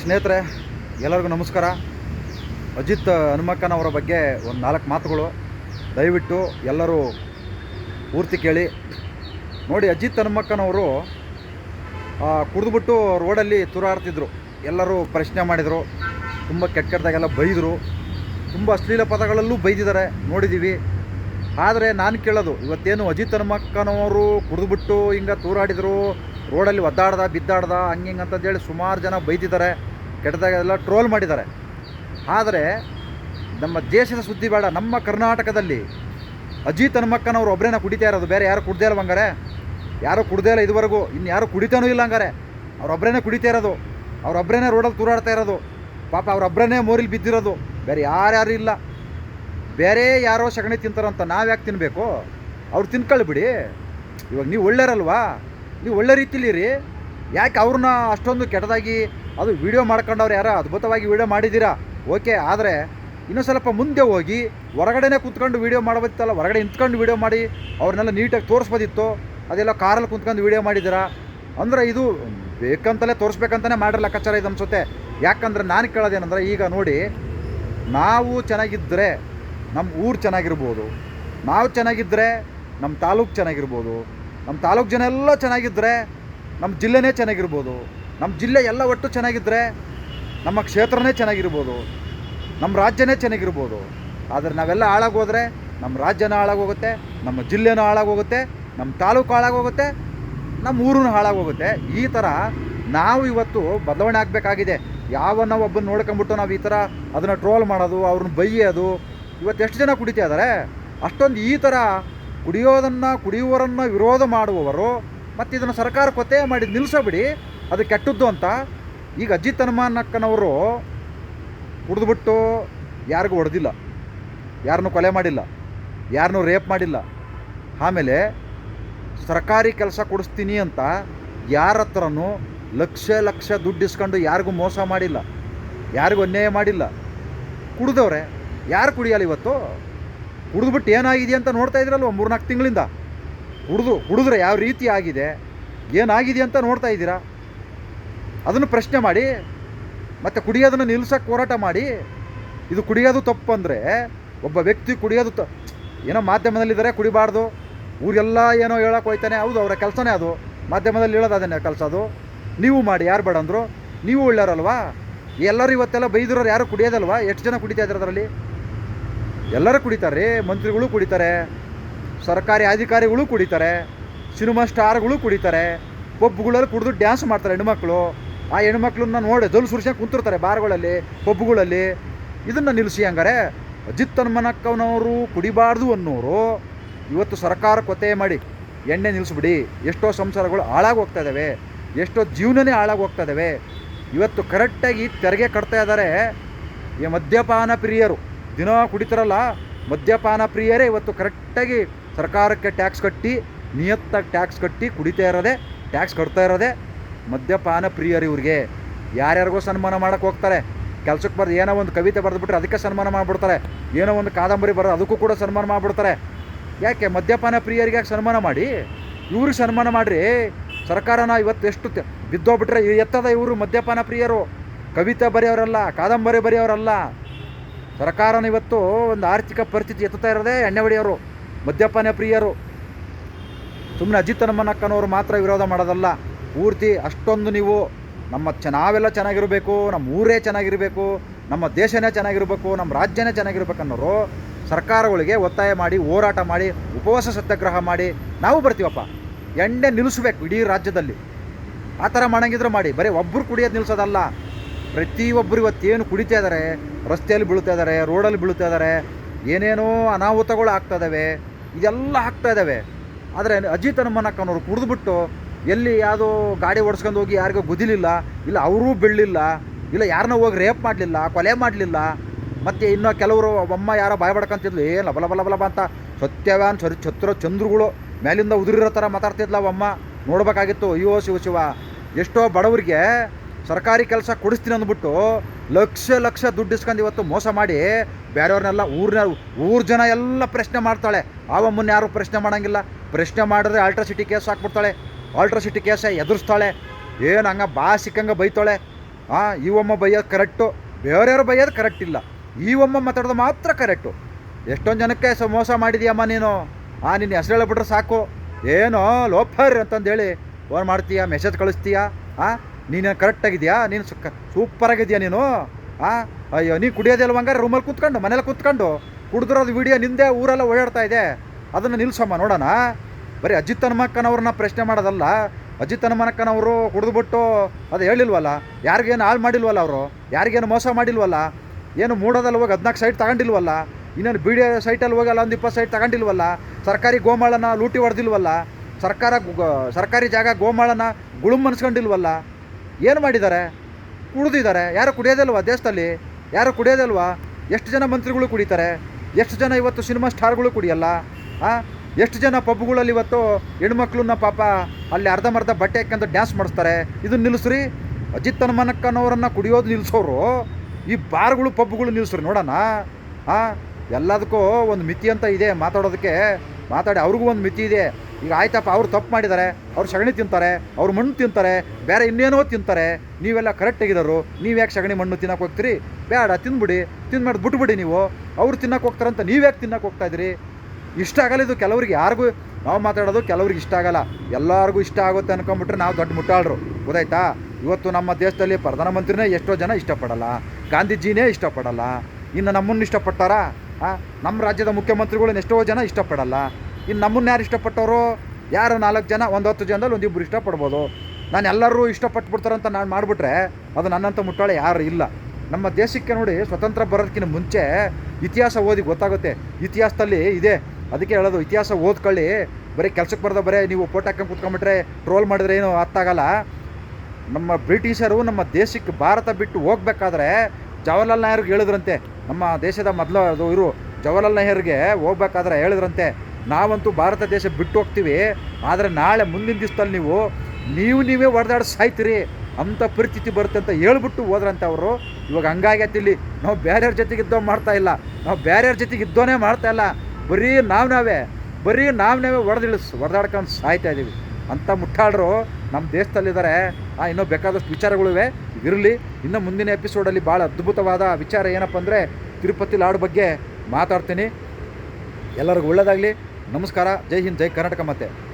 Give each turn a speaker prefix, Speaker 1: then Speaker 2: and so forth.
Speaker 1: ಸ್ನೇಹಿತರೆ, ಎಲ್ಲರಿಗೂ ನಮಸ್ಕಾರ. ಅಜಿತ್ ಹನುಮಕ್ಕನವರ ಬಗ್ಗೆ ಒಂದು ನಾಲ್ಕು ಮಾತುಗಳು. ದಯವಿಟ್ಟು ಎಲ್ಲರೂ ಪೂರ್ತಿ ಕೇಳಿ. ನೋಡಿ, ಅಜಿತ್ ಹನುಮಕ್ಕನವರು ಕುಡಿದ್ಬಿಟ್ಟು ರೋಡಲ್ಲಿ ತೂರಾಡ್ತಿದ್ರು. ಎಲ್ಲರೂ ಪ್ರಶ್ನೆ ಮಾಡಿದರು. ತುಂಬ ಕೆಟ್ಟ ಕೆಟ್ಟದಾಗೆಲ್ಲ ಬೈದರು. ತುಂಬ ಅಶ್ಲೀಲ ಪದಗಳಲ್ಲೂ ಬೈದಿದ್ದಾರೆ. ನೋಡಿದ್ದೀವಿ ಆದರೆ ನಾನು ಕೇಳೋದು, ಇವತ್ತೇನು ಅಜಿತ್ ಹನುಮಕ್ಕನವರು ಕುಡಿದ್ಬಿಟ್ಟು ಹಿಂಗೆ ತೂರಾಡಿದರು? ರೋಡಲ್ಲಿ ಒದ್ದಾಡ್ದ, ಬಿದ್ದಾಡ್ದ ಹಂಗೆ ಹಿಂಗೆ ಅಂತಂದೇಳಿ ಸುಮಾರು ಜನ ಬೈದಿದ್ದಾರೆ. ಕೆಟ್ಟದಾಗೆಲ್ಲ ಟ್ರೋಲ್ ಮಾಡಿದ್ದಾರೆ. ಆದರೆ ನಮ್ಮ ದೇಶದ ಸುದ್ದಿ ಬೇಡ, ನಮ್ಮ ಕರ್ನಾಟಕದಲ್ಲಿ ಅಜಿತ್ ಹನುಮಕ್ಕನವ್ರು ಒಬ್ಬರೇನ ಕುಡಿತಾ ಇರೋದು, ಬೇರೆ ಯಾರು ಕುಡ್ದೇ ಇಲ್ಲ ಹಂಗಾರೆ? ಯಾರು ಕುಡ್ದೇ ಇಲ್ಲ ಇದುವರೆಗೂ, ಇನ್ನು ಯಾರು ಕುಡಿತಾನೂ ಇಲ್ಲ ಹಂಗಾರೆ. ಅವ್ರೊಬ್ಬರೇನೆ ಕುಡಿತಾ ಇರೋದು ಅವ್ರೊಬ್ಬರೇನೆ ರೋಡಲ್ಲಿ ತೂರಾಡ್ತಾ ಇರೋದು, ಪಾಪ ಅವ್ರೊಬ್ಬರೇ ಮೋರಿಲಿ ಬಿದ್ದಿರೋದು, ಬೇರೆ ಯಾರ್ಯಾರು ಇಲ್ಲ. ಬೇರೆ ಯಾರೋ ಸಗಣಿ ತಿಂತಾರಂತ ನಾವು ಯಾಕೆ ತಿನ್ನಬೇಕು ಅವ್ರು ತಿನ್ಕೊಳ್ಬಿಡಿ. ಇವಾಗ ನೀವು ಒಳ್ಳೆಯರಲ್ವಾ ನೀವು ಒಳ್ಳೆ ರೀತಿಲಿ ರೀ ಯಾಕೆ ಅವ್ರನ್ನ ಅಷ್ಟೊಂದು ಕೆಟ್ಟದಾಗಿ ಅದು ವಿಡಿಯೋ ಮಾಡ್ಕೊಂಡವ್ರು ಯಾರೋ? ಅದ್ಭುತವಾಗಿ ವೀಡಿಯೋ ಮಾಡಿದ್ದೀರಾ? ಓಕೆ ಆದರೆ ಇನ್ನೂ ಸ್ವಲ್ಪ ಮುಂದೆ ಹೋಗಿ ಹೊರಗಡೆನೇ ಕುತ್ಕೊಂಡು ವೀಡಿಯೋ ಮಾಡಬೋದಿತ್ತಲ್ಲ ಹೊರಗಡೆ ನಿಂತ್ಕೊಂಡು ವೀಡಿಯೋ ಮಾಡಿ, ಅವ್ರನ್ನೆಲ್ಲ ನೀಟಾಗಿ ತೋರಿಸ್ಬೋದಿತ್ತು. ಅದೆಲ್ಲ ಕಾರಲ್ಲಿ ಕುಂತ್ಕೊಂಡು ವಿಡಿಯೋ ಮಾಡಿದ್ದೀರಾ? ಅಂದರೆ ಇದು ಬೇಕಂತಲೇ ತೋರಿಸ್ಬೇಕಂತಲೇ ಮಾಡಿರಲ್ಲ ಲೆಕ್ಕಾಚಾರ ಇದು ಅನ್ಸುತ್ತೆ. ಯಾಕಂದ್ರೆ ನಾನು ಕೇಳೋದೇನಂದ್ರೆ, ಈಗ ನೋಡಿ, ನಾವು ಚೆನ್ನಾಗಿದ್ದರೆ ನಮ್ಮ ಊರು ಚೆನ್ನಾಗಿರ್ಬೋದು. ನಾವು ಚೆನ್ನಾಗಿದ್ದರೆ ನಮ್ಮ ತಾಲೂಕು ಚೆನ್ನಾಗಿರ್ಬೋದು. ನಮ್ಮ ತಾಲೂಕು ಜನ ಎಲ್ಲ ಚೆನ್ನಾಗಿದ್ದರೆ ನಮ್ಮ ಜಿಲ್ಲೆನೇ ಚೆನ್ನಾಗಿರ್ಬೋದು. ನಮ್ಮ ಜಿಲ್ಲೆ ಎಲ್ಲ ಒಟ್ಟು ಚೆನ್ನಾಗಿದ್ದರೆ ನಮ್ಮ ಕ್ಷೇತ್ರನೇ ಚೆನ್ನಾಗಿರ್ಬೋದು. ನಮ್ಮ ರಾಜ್ಯನೇ ಚೆನ್ನಾಗಿರ್ಬೋದು. ಆದರೆ ನಾವೆಲ್ಲ ಹಾಳಾಗೋದ್ರೆ ನಮ್ಮ ರಾಜ್ಯನ ಹಾಳಾಗೋಗುತ್ತೆ ನಮ್ಮ ಜಿಲ್ಲೆನೂ ಹಾಳಾಗೋಗುತ್ತೆ ನಮ್ಮ ತಾಲೂಕು ಹಾಳಾಗೋಗುತ್ತೆ ನಮ್ಮ ಊರೂ ಹಾಳಾಗೋಗುತ್ತೆ ಈ ಥರ ನಾವು ಇವತ್ತು ಬದಲಾವಣೆ ಆಗಬೇಕಾಗಿದೆ. ಯಾವನ್ನ ಒಬ್ಬನ ನೋಡ್ಕೊಂಬಿಟ್ಟು ನಾವು ಈ ಥರ ಅದನ್ನು ಟ್ರೋಲ್ ಮಾಡೋದು, ಅವ್ರನ್ನ ಬೈಯೋದು ಇವತ್ತು ಎಷ್ಟು ಜನ ಕುಡಿತಾ ಇದ್ದಾರೆ ಅಷ್ಟೊಂದು ಈ ಥರ ಕುಡಿಯೋದನ್ನು, ಕುಡಿಯುವವರನ್ನು ವಿರೋಧ ಮಾಡುವವರು, ಮತ್ತು ಇದನ್ನು ಸರ್ಕಾರ ಕೊತೆ ಮಾಡಿ ನಿಲ್ಲಿಸಬಿಡಿ ಅದು ಕೆಟ್ಟದ್ದು ಅಂತ. ಈಗ ಅಜ್ಜಿ ಹನುಮಾನಕ್ಕನವರು ಕುಡಿದ್ಬಿಟ್ಟು ಯಾರಿಗೂ ಹೊಡೆದಿಲ್ಲ. ಯಾರನ್ನೂ ಕೊಲೆ ಮಾಡಿಲ್ಲ. ಯಾರನ್ನೂ ರೇಪ್ ಮಾಡಿಲ್ಲ. ಆಮೇಲೆ ಸರ್ಕಾರಿ ಕೆಲಸ ಕೊಡಿಸ್ತೀನಿ ಅಂತ ಯಾರ ಹತ್ರನೂ ಲಕ್ಷ ಲಕ್ಷ ದುಡ್ಡು ಇಸ್ಕೊಂಡು ಯಾರಿಗೂ ಮೋಸ ಮಾಡಿಲ್ಲ. ಯಾರಿಗೂ ಅನ್ಯಾಯ ಮಾಡಿಲ್ಲ. ಕುಡಿದವ್ರೆ, ಯಾರು ಕುಡಿಯಲ್ಲ ಇವತ್ತು? ಕುಡಿದ್ಬಿಟ್ಟು ಏನಾಗಿದೆ ಅಂತ ನೋಡ್ತಾ ಇದ್ರಲ್ವ ಮೂರ್ನಾಲ್ಕು ತಿಂಗಳಿಂದ? ಕುಡಿದು ಕುಡಿದ್ರೆ ಯಾವ ರೀತಿ ಆಗಿದೆ? ಏನಾಗಿದೆ ಅಂತ ನೋಡ್ತಾ ಇದ್ದೀರಾ? ಅದನ್ನು ಪ್ರಶ್ನೆ ಮಾಡಿ, ಮತ್ತು ಕುಡಿಯೋದನ್ನು ನಿಲ್ಲಿಸೋಕೆ ಹೋರಾಟ ಮಾಡಿ. ಇದು ಕುಡಿಯೋದು ತಪ್ಪು ಅಂದರೆ ಒಬ್ಬ ವ್ಯಕ್ತಿ ಕುಡಿಯೋದು ತ, ಏನೋ ಮಾಧ್ಯಮದಲ್ಲಿದ್ದಾರೆ, ಕುಡಿಬಾರ್ದು. ಊರೆಲ್ಲ ಏನೋ ಹೇಳೋಕೆ ಹೋಯ್ತಾನೆ. ಹೌದು, ಅವರ ಕೆಲಸನೇ ಅದು. ಮಾಧ್ಯಮದಲ್ಲಿ ಹೇಳೋದು ಅದನ್ನೇ ಕೆಲಸ ಅದು. ನೀವು ಮಾಡಿ, ಯಾರು ಬೇಡ ಅಂದರು. ನೀವು ಒಳ್ಳೆಯವರಲ್ವಾ? ಎಲ್ಲರೂ ಇವತ್ತೆಲ್ಲ ಬೈದಿರೋರು ಯಾರು ಕುಡಿಯೋದಲ್ವಾ? ಎಷ್ಟು ಜನ ಕುಡಿತಾ ಇದ್ದಾರೆ ಅದರಲ್ಲಿ? ಎಲ್ಲರೂ ಕುಡಿತಾರೆ, ಮಂತ್ರಿಗಳು ಕುಡಿತಾರೆ, ಸರ್ಕಾರಿ ಅಧಿಕಾರಿಗಳು ಕುಡಿತಾರೆ, ಸಿನಿಮಾ ಸ್ಟಾರ್ಗಳು ಕುಡಿತಾರೆ, ಪಬ್ಗಳಲ್ಲಿ ಕುಡಿದು ಡ್ಯಾನ್ಸ್ ಮಾಡ್ತಾರೆ ಹೆಣ್ಮಕ್ಳು. ಆ ಹೆಣ್ಮಕ್ಳನ್ನ ನೋಡಿ ಜೊಲ್ ಸುರ್ಸ್ಕೊಂಡು ಕುಂತಿರ್ತಾರೆ ಬಾರ್ಗಳಲ್ಲಿ, ಪಬ್ಗಳಲ್ಲಿ. ಇದನ್ನು ನಿಲ್ಲಿಸಿ ಹಂಗಾರೆ ಅಜಿತ್ ಹನುಮನಕ್ಕವನವರು ಕುಡಿಬಾರ್ದು ಅನ್ನೋರು ಇವತ್ತು ಸರ್ಕಾರಕ್ಕೆ ಕೊತ್ತೆ ಮಾಡಿ, ಎಣ್ಣೆ ನಿಲ್ಲಿಸ್ಬಿಡಿ ಎಷ್ಟೋ ಸಂಸಾರಗಳು ಹಾಳಾಗಿ ಹೋಗ್ತಾ ಇದ್ದಾವೆ ಎಷ್ಟೋ ಜೀವನನೇ ಹಾಳಾಗಿ ಹೋಗ್ತಾ ಇದ್ದಾವೆ ಇವತ್ತು ಕರೆಕ್ಟಾಗಿ ತೆರಿಗೆ ಕಟ್ತಾ ಇದ್ದಾರೆ ಈ ಮದ್ಯಪಾನ ಪ್ರಿಯರು. ದಿನ ಕುಡಿತಾರಲ್ಲ, ಮದ್ಯಪಾನ ಪ್ರಿಯರೇ, ಇವತ್ತು ಕರೆಕ್ಟಾಗಿ ಸರ್ಕಾರಕ್ಕೆ ಟ್ಯಾಕ್ಸ್ ಕಟ್ಟಿ, ನಿಯತ್ತಾಗಿ ಟ್ಯಾಕ್ಸ್ ಕಟ್ಟಿ ಕುಡಿತಾ ಇರೋದೇ, ಟ್ಯಾಕ್ಸ್ ಕಟ್ತಾ ಇರೋದೇ ಮದ್ಯಪಾನ ಪ್ರಿಯರು ಇವ್ರಿಗೆ. ಯಾರ್ಯಾರಿಗೋ ಸನ್ಮಾನ ಮಾಡೋಕ್ಕೆ ಹೋಗ್ತಾರೆ. ಕೆಲಸಕ್ಕೆ ಬರೆದು ಏನೋ ಒಂದು ಕವಿತೆ ಬರೆದ್ಬಿಟ್ರೆ ಅದಕ್ಕೆ ಸನ್ಮಾನ ಮಾಡಿಬಿಡ್ತಾರೆ. ಏನೋ ಒಂದು ಕಾದಂಬರಿ ಬರೋದು ಅದಕ್ಕೂ ಕೂಡ ಸನ್ಮಾನ ಮಾಡಿಬಿಡ್ತಾರೆ. ಯಾಕೆ ಮದ್ಯಪಾನ ಪ್ರಿಯರಿಗೆ ಯಾಕೆ ಸನ್ಮಾನ ಮಾಡಿ? ಇವ್ರಿಗೆ ಸನ್ಮಾನ ಮಾಡಿರಿ. ಸರ್ಕಾರನ ಇವತ್ತು ಎಷ್ಟು ಬಿದ್ದೋಗ್ಬಿಟ್ರೆ ಎತ್ತದ ಇವರು ಮದ್ಯಪಾನ ಪ್ರಿಯರು. ಕವಿತೆ ಬರೆಯೋರಲ್ಲ, ಕಾದಂಬರಿ ಬರೆಯೋರಲ್ಲ. ಸರ್ಕಾರನ ಇವತ್ತು ಒಂದು ಆರ್ಥಿಕ ಪರಿಸ್ಥಿತಿ ಎತ್ತುತ್ತಾ ಇರೋದೇ ಎಣ್ಣೆ ಹೊಡೆಯೋರು ಮದ್ಯಪಾನ ಪ್ರಿಯರು. ಸುಮ್ಮನೆ ಅಜಿತ್ ಹನುಮನಕ್ಕನವರು ಮಾತ್ರ ವಿರೋಧ ಮಾಡೋದಲ್ಲ. ಪೂರ್ತಿ ಅಷ್ಟೊಂದು ನೀವು ನಮ್ಮ ಚ, ನಾವೆಲ್ಲ ಚೆನ್ನಾಗಿರಬೇಕು, ನಮ್ಮ ಊರೇ ಚೆನ್ನಾಗಿರಬೇಕು, ನಮ್ಮ ದೇಶನೇ ಚೆನ್ನಾಗಿರಬೇಕು, ನಮ್ಮ ರಾಜ್ಯನೇ ಚೆನ್ನಾಗಿರ್ಬೇಕು ಅನ್ನೋರು ಸರ್ಕಾರಗಳಿಗೆ ಒತ್ತಾಯ ಮಾಡಿ, ಹೋರಾಟ ಮಾಡಿ, ಉಪವಾಸ ಸತ್ಯಾಗ್ರಹ ಮಾಡಿ ನಾವು ಬರ್ತೀವಪ್ಪ. ಎಣ್ಣೆ ನಿಲ್ಲಿಸ್ಬೇಕು ಇಡೀ ರಾಜ್ಯದಲ್ಲಿ. ಆ ಥರ ಮಾಡಂಗಿದ್ರೆ ಮಾಡಿ, ಬರೀ ಒಬ್ಬರು ಕುಡಿಯೋದು ನಿಲ್ಸೋದಲ್ಲ. ಪ್ರತಿಯೊಬ್ಬರು ಇವತ್ತೇನು ಕುಡಿತಾ ಇದ್ದಾರೆ ರಸ್ತೆಯಲ್ಲಿ ಬೀಳ್ತಾ ಇದ್ದಾರೆ ರೋಡಲ್ಲಿ ಬೀಳ್ತಾ ಇದ್ದಾರೆ ಏನೇನೋ ಅನಾಹುತಗಳು ಆಗ್ತಾ ಇದ್ದಾವೆ ಇದೆಲ್ಲ ಆಗ್ತಾ ಇದ್ದಾವೆ ಆದರೆ ಅಜಿತ್ ಹನುಮನಕ್ಕನವರು ಕುಡಿದ್ಬಿಟ್ಟು ಎಲ್ಲಿ ಯಾವುದೋ ಗಾಡಿ ಓಡಿಸ್ಕೊಂಡು ಹೋಗಿ ಯಾರಿಗೂ ಗುದಿಲಿಲ್ಲ, ಇಲ್ಲ ಅವರೂ ಬೀಳಲಿಲ್ಲ, ಇಲ್ಲ ಯಾರನ್ನೂ ಹೋಗಿ ರೇಪ್ ಮಾಡಲಿಲ್ಲ, ಕೊಲೆ ಮಾಡಲಿಲ್ಲ, ಮತ್ತು ಇನ್ನೂ ಕೆಲವರು ಅಮ್ಮ ಯಾರೋ ಭಯ ಬಡ್ಕೊಂತಿದ್ಲು ಏನು ಲಬಲ ಬಲ ಬಲ ಅಂತ ಸತ್ಯವಾನ್ ಸರಿ ಛತ್ರ ಚಂದ್ರುಗಳು ಮೇಲಿಂದ ಉದುರಿರೋ ಥರ ಮಾತಾಡ್ತಿದ್ಲ ಅಮ್ಮ. ನೋಡಬೇಕಾಗಿತ್ತು, ಅಯ್ಯೋ ಶಿವ ಶಿವ, ಎಷ್ಟೋ ಬಡವರಿಗೆ ಸರ್ಕಾರಿ ಕೆಲಸ ಕೊಡಿಸ್ತೀನಿ ಅಂದ್ಬಿಟ್ಟು ಲಕ್ಷ ಲಕ್ಷ ದುಡ್ಡು ಇಸ್ಕೊಂಡು ಇವತ್ತು ಮೋಸ ಮಾಡಿ ಬೇರೆಯವ್ರನ್ನೆಲ್ಲ ಊರಿನ ಊರು ಜನ ಎಲ್ಲ ಪ್ರಶ್ನೆ ಮಾಡ್ತಾಳೆ. ಆವಮ್ಮನ್ನ ಯಾರು ಪ್ರಶ್ನೆ ಮಾಡೋಂಗಿಲ್ಲ. ಪ್ರಶ್ನೆ ಮಾಡಿದ್ರೆ ಆಲ್ಟ್ರಾಸಿಟಿ ಕೇಸ್ ಹಾಕ್ಬಿಡ್ತಾಳೆ. ಆಲ್ಟ್ರಾಸಿಟಿ ಕೇಸ ಎದುರಿಸ್ತಾಳೆ. ಏನು ಹಂಗೆ ಬಾ ಸಿಕ್ಕಂಗೆ ಬೈತಾಳೆ. ಹಾಂ ಇವಮ್ಮ ಬೈಯೋದು ಕರೆಕ್ಟು ಬೇರೆಯವ್ರು ಬೈಯೋದು ಕರೆಕ್ಟ್ ಇಲ್ಲ. ಈ ಒಮ್ಮ ಮಾತಾಡೋದು ಮಾತ್ರ ಕರೆಕ್ಟು ಎಷ್ಟೊಂದು ಜನಕ್ಕೆ ಸ ಮೋಸ ಮಾಡಿದೀಯಮ್ಮ ನೀನು? ಆ, ನಿನ್ನ ಹೆಸರು ಹೇಳ್ಬಿಟ್ರೆ ಸಾಕು. ಏನೋ ಲೋಫರ್ ಅಂತಂದೇಳಿ ಫೋನ್ ಮಾಡ್ತೀಯಾ ಮೆಸೇಜ್ ಕಳಿಸ್ತೀಯಾ? ಹಾಂ ನೀನು ಕರೆಕ್ಟಾಗಿದೆಯಾ ನೀನು ಸೂಪರಾಗಿದೆಯಾ ನೀನು? ಹಾಂ ಅಯ್ಯೋ, ನೀನು ಕುಡಿಯೋದಿಲ್ವ ಹಂಗಾರೆ ರೂಮಲ್ಲಿ ಕೂತ್ಕೊಂಡು, ಮನೇಲಿ ಕೂತ್ಕೊಂಡು? ಕುಡಿದಿರೋದು ವಿಡಿಯೋ ನಿಂದೆ ಊರೆಲ್ಲ ಓಡಾಡ್ತಾ ಇದೆ. ಅದನ್ನು ನಿಲ್ಸಮ್ಮ, ನೋಡೋಣ. ಬರೀ ಅಜಿತ್ ಹನುಮಕ್ಕನವ್ರನ್ನ ಪ್ರಶ್ನೆ ಮಾಡೋದಲ್ಲ. ಅಜಿತ್ ಹನುಮಕ್ಕನವರು ಕುಡಿದ್ಬಿಟ್ಟು ಅದು ಹೇಳಿಲ್ವಲ್ಲ? ಯಾರಿಗೇನು ಹಾಳು ಮಾಡಿಲ್ವಲ್ಲ ಅವರು? ಯಾರಿಗೇನು ಮೋಸ ಮಾಡಿಲ್ವಲ್ಲ? ಏನು ಮೂಡೋದಲ್ಲಿ ಹೋಗಿ ಹದಿನಾಲ್ಕು ಸೈಟ್ ತಗೊಂಡಿಲ್ವಲ್ಲ? ಇನ್ನೊಂದು ಬಿ ಡಿ ಸೈಟಲ್ಲಿ ಹೋಗಲ್ಲ ಒಂದು ಇಪ್ಪತ್ತು ಸೈಟ್ ತಗೊಂಡಿಲ್ವಲ್ಲ? ಸರ್ಕಾರಿ ಗೋಮಾಳನ ಲೂಟಿ ಹೊಡೆದಿಲ್ವಲ್ಲ? ಸರ್ಕಾರ ಸರ್ಕಾರಿ ಜಾಗ ಗೋಮಾಳನ ಗುಳುಮ್ ಅನ್ಸ್ಕೊಂಡಿಲ್ವಲ್ಲ? ಏನು ಮಾಡಿದ್ದಾರೆ? ಕುಡಿದಿದ್ದಾರೆ. ಯಾರು ಕುಡಿಯೋದಲ್ವಾ ದೇಶದಲ್ಲಿ? ಯಾರು ಕುಡಿಯೋದಲ್ವಾ ಎಷ್ಟು ಜನ ಮಂತ್ರಿಗಳು ಕುಡಿತಾರೆ? ಎಷ್ಟು ಜನ ಇವತ್ತು ಸಿನಿಮಾ ಸ್ಟಾರ್ಗಳು ಕುಡಿಯಲ್ಲ? ಹಾಂ ಎಷ್ಟು ಜನ ಪಬ್ಗಳಲ್ಲಿ ಇವತ್ತು ಹೆಣ್ಮಕ್ಳನ್ನ ಪಾಪ ಅಲ್ಲಿ ಅರ್ಧಮರ್ಧ ಬಟ್ಟೆ ಹಾಕ್ಕೊಂಡು ಡ್ಯಾನ್ಸ್ ಮಾಡಿಸ್ತಾರೆ? ಇದನ್ನು ನಿಲ್ಲಿಸ್ರಿ ಅಜಿತ್ ಹನುಮಾನಕ್ಕನವರನ್ನು ಕುಡಿಯೋದು ನಿಲ್ಲಿಸೋರು ಈ ಬಾರ್ಗಳು ಪಬ್ಗಳು ನಿಲ್ಲಿಸ್ರಿ ನೋಡೋಣ. ಹಾಂ ಎಲ್ಲದಕ್ಕೂ ಒಂದು ಮಿತಿ ಅಂತ ಇದೆ ಮಾತಾಡೋದಕ್ಕೆ. ಮಾತಾಡಿ, ಅವ್ರಿಗೂ ಒಂದು ಮಿತಿ ಇದೆ. ಈಗ ಆಯ್ತಪ್ಪ, ಅವ್ರು ತಪ್ಪು ಮಾಡಿದ್ದಾರೆ, ಅವ್ರು ಸಗಣಿ ತಿಂತಾರೆ, ಅವ್ರು ಮಣ್ಣು ತಿಂತಾರೆ, ಬೇರೆ ಇನ್ನೇನೋ ತಿಂತಾರೆ, ನೀವೆಲ್ಲ ಕರೆಕ್ಟಾಗಿರೋರು ನೀವು ಯಾಕೆ ಸಗಣಿ ಮಣ್ಣು ತಿನ್ನೋಕೆ ಹೋಗ್ತೀರಿ? ಬೇಡ ತಿಂದ್ಬಿಡಿ ತಿಂದ್ಮಾಡಿ ಬಿಟ್ಬಿಡಿ ನೀವು. ಅವ್ರು ತಿನ್ನಕ್ಕೆ ಹೋಗ್ತಾರಂತ ನೀವು ಯಾಕೆ ತಿನ್ನೋಕೆ ಹೋಗ್ತಾ ಇದ್ದೀರಿ? ಇಷ್ಟ ಆಗಲ್ಲ ಇದು ಕೆಲವ್ರಿಗೆ, ಯಾರಿಗೂ ನಾವು ಮಾತಾಡೋದು ಕೆಲವ್ರಿಗೆ ಇಷ್ಟ ಆಗಲ್ಲ. ಎಲ್ಲರಿಗೂ ಇಷ್ಟ ಆಗುತ್ತೆ ಅನ್ಕೊಂಬಿಟ್ರೆ ನಾವು ದೊಡ್ಡ ಮುಟ್ಟಾಳ್ರು. ಗೊತ್ತಾಯ್ತಾ? ಇವತ್ತು ನಮ್ಮ ದೇಶದಲ್ಲಿ ಪ್ರಧಾನಮಂತ್ರಿನೇ ಎಷ್ಟೋ ಜನ ಇಷ್ಟಪಡಲ್ಲ, ಗಾಂಧೀಜಿನೇ ಇಷ್ಟಪಡಲ್ಲ. ಇನ್ನು ನಮ್ಮನ್ನು ಇಷ್ಟಪಟ್ಟಾರಾ ನಮ್ಮ ರಾಜ್ಯದ ಮುಖ್ಯಮಂತ್ರಿಗಳನ್ನ ಎಷ್ಟೋ ಜನ ಇಷ್ಟಪಡಲ್ಲ. ಇನ್ನು ನಮ್ಮನ್ನ ಯಾರು ಇಷ್ಟಪಟ್ಟವರು? ಯಾರು ನಾಲ್ಕು ಜನ, ಒಂದು ಹತ್ತು ಜನದಲ್ಲಿ ಒಂದಿಬ್ಬರು ಇಷ್ಟಪಡ್ಬೋದು. ನಾನು ಎಲ್ಲರೂ ಇಷ್ಟಪಟ್ಬಿಡ್ತಾರಂತ ನಾನು ಮಾಡಿಬಿಟ್ರೆ ಅದು ನನ್ನಂಥ ಮುಟ್ಟಾಳೆ ಯಾರು ಇಲ್ಲ. ನಮ್ಮ ದೇಶಕ್ಕೆ ನೋಡಿ ಸ್ವತಂತ್ರ ಬರೋದಕ್ಕಿಂತ ಮುಂಚೆ ಇತಿಹಾಸ ಓದಿ ಗೊತ್ತಾಗುತ್ತೆ. ಇತಿಹಾಸದಲ್ಲಿ ಇದೆ. ಅದಕ್ಕೆ ಹೇಳೋದು, ಇತಿಹಾಸ ಓದ್ಕೊಳ್ಳಿ. ಬರೀ ಕೆಲಸಕ್ಕೆ ಬರೋದು ಬರೀ ನೀವು ಫೋಟೋ ಹಾಕೊಂಡು ಕುತ್ಕೊಂಡ್ಬಿಟ್ರೆ ಟ್ರೋಲ್ ಮಾಡಿದ್ರೆ ಏನು ಅರ್ಥಾಗಲ್ಲ ನಮ್ಮ ಬ್ರಿಟಿಷರು ನಮ್ಮ ದೇಶಕ್ಕೆ ಭಾರತ ಬಿಟ್ಟು ಹೋಗ್ಬೇಕಾದ್ರೆ ಜವಾಹರ್ಲಾಲ್ ನೆಹರು ಹೇಳಿದ್ರಂತೆ ನಮ್ಮ ದೇಶದ ಮೊದಲ ಇರು ಜವಾಹರ್ಲಾಲ್ ನೆಹರುಗೆ ಹೋಗ್ಬೇಕಾದ್ರೆ ಹೇಳಿದ್ರಂತೆ, ನಾವಂತೂ ಭಾರತ ದೇಶ ಬಿಟ್ಟು ಹೋಗ್ತೀವಿ, ಆದರೆ ನಾಳೆ ಮುಂದಿನ ದಿವಸದಲ್ಲಿ ನೀವು ನೀವು ನೀವೇ ಹೊಡೆದಾಡಿ ಸಾಯ್ತೀರಿ ಅಂಥ ಪರಿಸ್ಥಿತಿ ಬರುತ್ತೆ ಅಂತ ಹೇಳ್ಬಿಟ್ಟು ಹೋದ್ರಂತೆ ಅವರು. ಇವಾಗ ಹಂಗಾಗೈತೆ ಇಲ್ಲಿ, ನಾವು ಬೇರೆಯವ್ರ ಜೊತೆಗೆ ಇದ್ದೋ ಮಾಡ್ತಾ ಇಲ್ಲ, ನಾವು ಬೇರೆಯವ್ರ ಜೊತೆಗೆ ಇದ್ದೋನೇ ಮಾಡ್ತಾ ಇಲ್ಲ. ಬರೀ ನಾವು ನಾವೇ, ಬರೀ ನಾವು ನಾವೇ ಹೊಡೆದಿಳಿಸ್ ಹೊಡೆದಾಡ್ಕೊಂಡು ಸಾಯ್ತಾ ಇದ್ದೀವಿ ಅಂಥ ಮುಟ್ಟಾಳರು ನಮ್ಮ ದೇಶದಲ್ಲಿದ್ದಾರೆ. ಆ, ಇನ್ನೂ ಬೇಕಾದಷ್ಟು ವಿಚಾರಗಳಿವೆ ಇರಲಿ, ಇನ್ನು ಮುಂದಿನ ಎಪಿಸೋಡಲ್ಲಿ ಭಾಳ ಅದ್ಭುತವಾದ ವಿಚಾರ ಏನಪ್ಪ ಅಂದರೆ ತಿರುಪತಿ ಲಾಡ್ ಬಗ್ಗೆ ಮಾತಾಡ್ತೀನಿ. ಎಲ್ಲರಿಗೂ ಒಳ್ಳೆಯದಾಗಲಿ ನಮಸ್ಕಾರ. ಜೈ ಹಿಂದ್, ಜೈ ಕರ್ನಾಟಕ ಮತ್ತೆ